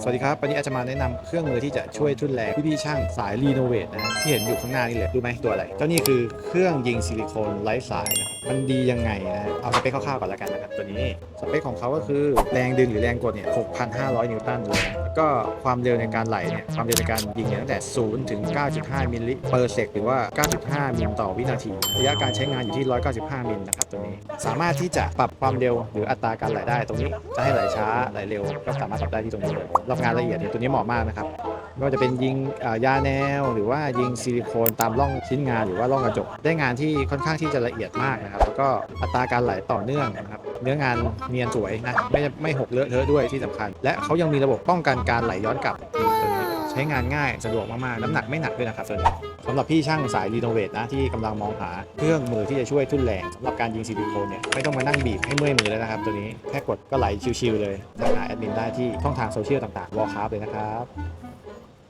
สวัสดีครับวันนี้อาจจะมาแนะนำเครื่องมือที่จะช่วยทุนแรงพี่ๆช่างสายรีโนเวทนะฮะที่เห็นอยู่ข้างหน้านี่เลยรู้ไหมตัวอะไรเจ้านี่คือเครื่องยิงซิลิโคนไร้สายนะครับมันดียังไงนะฮะเอาสเปคคร่าวๆก่อนแล้วกันนะครับตัวนี้สเปคของเขาก็คือแรงดึงหรือแรงกดเนี่ย6,500 นิวตันเลย ก็ความเร็วในการไหลเนี่ยความเร็วในการยิงเนี่ยตั้งแต่ 0 ถึง 9.5 มิลลิเปอร์เซกหรือว่า 9.5 มิลต่อวินาที ระยะการใช้งานอยู่ที่ 195 มิลนะครับตัวนี้ สามารถที่จะปรับความเร็วหรืออัตราการไหลได้ตรงนี้ จะให้ไหลช้าไหลเร็วก็สามารถปรับได้ที่ตรงนี้เลยรอบงานละเอียดเนี่ยตัวนี้เหมาะมากนะครับ ไม่ว่าจะเป็นยิงยาแนว หรือว่ายิงซิลิโคนตามร่องชิ้นงานหรือว่าร่องกระจก ได้งานที่ค่อนข้างที่จะละเอียดมากนะครับ แล้วก็อัตราการไหลต่อเนื่องนะครับ เนื้องานเนียนสวยนะ ไม่ไม่หกเลอะเทอะด้วยที่สำคัญ และเขายังมีระบบป้องกันการไหลย้อนกลับตัวนี้ใช้งานง่ายสะดวกมาก ๆ น้ำหนักไม่หนักด้วยนะครับตัวนี้สำหรับพี่ช่างสายรีโนเวทนะที่กำลังมองหาเครื่องมือที่จะช่วยทุ่นแรงสำหรับการยิงซิลิโคนเนี่ยไม่ต้องมานั่งบีบให้เมื่อยมือแล้วนะครับ ตัวนี้แค่กดก็ไหลชิวๆเลยทักหาแอดมินได้ที่ช่องทางโซเชียลต่างๆวอลคาร์เลยนะครับ